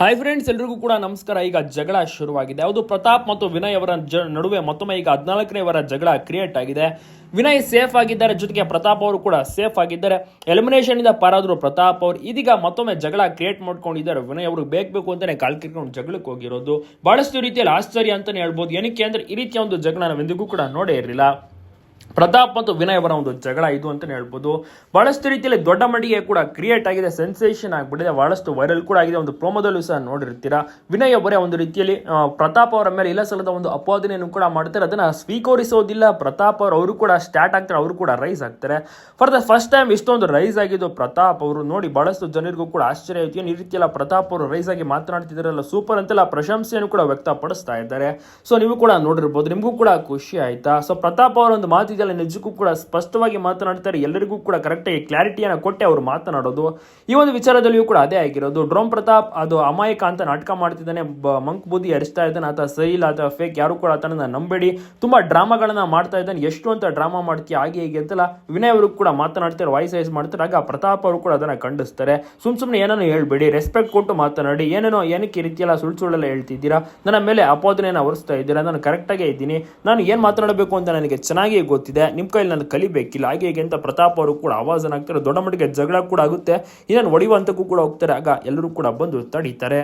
Hi friends ಎಲ್ರಿಗೂ ಕೂಡ ನಮಸ್ಕಾರ. ಈಗ ಜಗಳ ಶುರುವಾಗಿದೆ. ಯಾವುದು ಪ್ರತಾಪ್ ಮತ್ತು ವಿನಯ್ ಅವರ ನಡುವೆ ಮತ್ತೊಮ್ಮೆ ಈಗ ಹದಿನಾಲ್ಕನೇ ವಾರ ಜಗಳ ಕ್ರಿಯೇಟ್ ಆಗಿದೆ. ವಿನಯ್ ಸೇಫ್ ಆಗಿದ್ದಾರೆ. ಜೊತೆಗೆ ಪ್ರತಾಪ್ ಅವರು ಕೂಡ ಸೇಫ್ ಆಗಿದ್ದಾರೆ. ಎಲಿಮಿನೇಷನ್ ಇಂದ ಪಾರಾದ್ರು ಪ್ರತಾಪ್ ಅವರು. ಇದೀಗ ಮತ್ತೊಮ್ಮೆ ಜಗಳ ಕ್ರಿಯೇಟ್ ಮಾಡ್ಕೊಂಡಿದ್ದಾರೆ. ವಿನಯ್ ಅವರು ಬೇಕು ಬೇಕು ಅಂತಾನೆ ಕಾಲ್ ಕಿರ್ಕೊಂಡು ಜಗಳಕ್ಕೆ ಹೋಗಿರೋದು. ಬಹಳಷ್ಟು ರೀತಿಯಲ್ಲಿ ಆಶ್ಚರ್ಯ ಅಂತಾನೆ ಹೇಳ್ಬೋದು. ಏನಕ್ಕೆ ಅಂದ್ರೆ ಈ ರೀತಿಯ ಒಂದು ಜಗಳ ನಾವೆಂದಿಗೂ ಕೂಡ ನೋಡೇ ಇರಲಿಲ್ಲ. ಪ್ರತಾಪ್ ಮತ್ತು ವಿನಯ್ ಅವರ ಒಂದು ಜಗಳ ಇದು ಅಂತಲೇ ಹೇಳ್ಬೋದು. ಬಹಳಷ್ಟು ರೀತಿಯಲ್ಲಿ ದೊಡ್ಡ ಮಡಿಗೆ ಕೂಡ ಕ್ರಿಯೇಟ್ ಆಗಿದೆ ಸೆನ್ಸೇಷನ್ ಆಗಿಬಿಟ್ಟಿದೆ. ಬಹಳಷ್ಟು ವೈರಲ್ ಕೂಡ ಆಗಿದೆ. ಒಂದು ಪ್ರೋಮೋದಲ್ಲೂ ಸಹ ನೋಡಿರ್ತೀರಾ. ವಿನಯ್ ಅವರೇ ಒಂದು ರೀತಿಯಲ್ಲಿ ಪ್ರತಾಪ್ ಅವರ ಮೇಲೆ ಇಲ್ಲ ಸಲದ ಒಂದು ಅಪಾದನೆಯನ್ನು ಕೂಡ ಮಾಡ್ತಾರೆ. ಅದನ್ನು ಸ್ವೀಕರಿಸೋದಿಲ್ಲ. ಪ್ರತಾಪ್ ಅವರು ಅವರು ಕೂಡ ಸ್ಟಾರ್ಟ್ ಆಗ್ತಾರೆ. ಅವರು ಕೂಡ ರೈಸ್ ಆಗ್ತಾರೆ. ಫಾರ್ ದ ಫಸ್ಟ್ ಟೈಮ್ ಇಷ್ಟೊಂದು ರೈಸ್ ಆಗಿದ್ದು ಪ್ರತಾಪ್ ಅವರು. ನೋಡಿ, ಬಹಳಷ್ಟು ಜನರಿಗೂ ಕೂಡ ಆಶ್ಚರ್ಯ ಆಯಿತು. ಈ ರೀತಿಯೆಲ್ಲ ಪ್ರತಾಪ್ ಅವರು ರೈಸ್ ಆಗಿ ಮಾತನಾಡ್ತಿದ್ದಾರಲ್ಲ ಸೂಪರ್ ಅಂತೆಲ್ಲ ಪ್ರಶಂಸೆಯನ್ನು ಕೂಡ ವ್ಯಕ್ತಪಡಿಸ್ತಾ ಇದ್ದಾರೆ. ಸೊ ನೀವು ಕೂಡ ನೋಡಿರ್ಬೋದು. ನಿಮಗೂ ಕೂಡ ಖುಷಿ ಆಯಿತಾ? ಸೊ ಪ್ರತಾಪ್ ಅವರ ಒಂದು ಮಾತಿದೆಯಲ್ಲ, ನಿಜಕ್ಕೂ ಕೂಡ ಸ್ಪಷ್ಟವಾಗಿ ಮಾತನಾಡ್ತಾರೆ. ಎಲ್ಲರಿಗೂ ಕೂಡ ಕರೆಕ್ಟಾಗಿ ಕ್ಲಾರಿಟಿಯನ್ನು ಕೊಟ್ಟೆ ಅವರು ಮಾತನಾಡೋದು. ಈ ಒಂದು ವಿಚಾರದಲ್ಲಿಯೂ ಕೂಡ ಅದೇ ಆಗಿರೋದು. ಡ್ರೋಮ್ ಪ್ರತಾಪ್ ಅದು ಅಮಾಯಕ ಅಂತ ನಾಟಕ ಮಾಡ್ತಿದ್ದಾನೆ. ಮಂಕ್ ಬುದ್ಧಿ ಹರಿಸ್ತಾ ಇದ್ದಾನೆ. ಆತ ಸರಿ ಇಲ್ಲ ಫೇಕ್ ಯಾರು ಕೂಡ ಆತನನ್ನ ನಂಬೇಡಿ. ತುಂಬ ಡ್ರಾಮಾಗಳನ್ನ ಮಾಡ್ತಾ ಇದ್ದಾನೆ. ಎಷ್ಟು ಅಂತ ಡ್ರಾಮಾ ಮಾಡ್ತೀಯ, ಹಾಗೆ ಹೀಗೆ ಅಂತೆಲ್ಲ ವಿನಯ್ ಅವರು ಕೂಡ ಮಾತನಾಡ್ತಾರೆ, ವಾಯ್ಸ್ ವೈಸ್ ಮಾಡ್ತಾರೆ. ಆಗ ಪ್ರತಾಪ್ ಅವರು ಕೂಡ ಅದನ್ನ ಖಂಡಿಸ್ತಾರೆ. ಸುಮ್ ಸುಮ್ಮನೆ ಏನೋ ಹೇಳ್ಬೇಡಿ ರೆಸ್ಪೆಕ್ಟ್ ಕೊಟ್ಟು ಮಾತನಾಡಿ. ಏನೇನೋ ಏನಕ್ಕೆ ಈ ರೀತಿಯೆಲ್ಲ ಸುಳ್ಳು ಸುಳ್ಳೆಲ್ಲ ಹೇಳ್ತಿದ್ದೀರಾ? ನನ್ನ ಮೇಲೆ ಅಪಾದನೆಯನ್ನು ಹೊರಿಸ್ತಾ ಇದ್ದೀರಾ? ನಾನು ಕರೆಕ್ಟಾಗೇ ಇದ್ದೀನಿ. ನಾನು ಏನು ಮಾತನಾಡಬೇಕು ಅಂತ ನನಗೆ ಚೆನ್ನಾಗಿ ಗೊತ್ತಿದೆ ನಿಮ್ಮ ಕೈಲಿ ನಾನು ಕಲಿಬೇಕಿಲ್ಲ. ಹಾಗೆ ಹೀಗೆ ಅಂತ ಪ್ರತಾಪ್ ಅವರು ಕೂಡ ಆವಾಜನ ಆಗ್ತಾರೆ ದೊಡ್ಡ ಮಟ್ಟಿಗೆ ಜಗಳ ಕೂಡ ಆಗುತ್ತೆ. ಇನ್ನೇನು ಹೊಡೆಯುವಂತಕ್ಕೂ ಕೂಡ ಹೋಗ್ತಾರೆ. ಆಗ ಎಲ್ಲರೂ ಕೂಡ ಬಂದು ತಡೀತಾರೆ.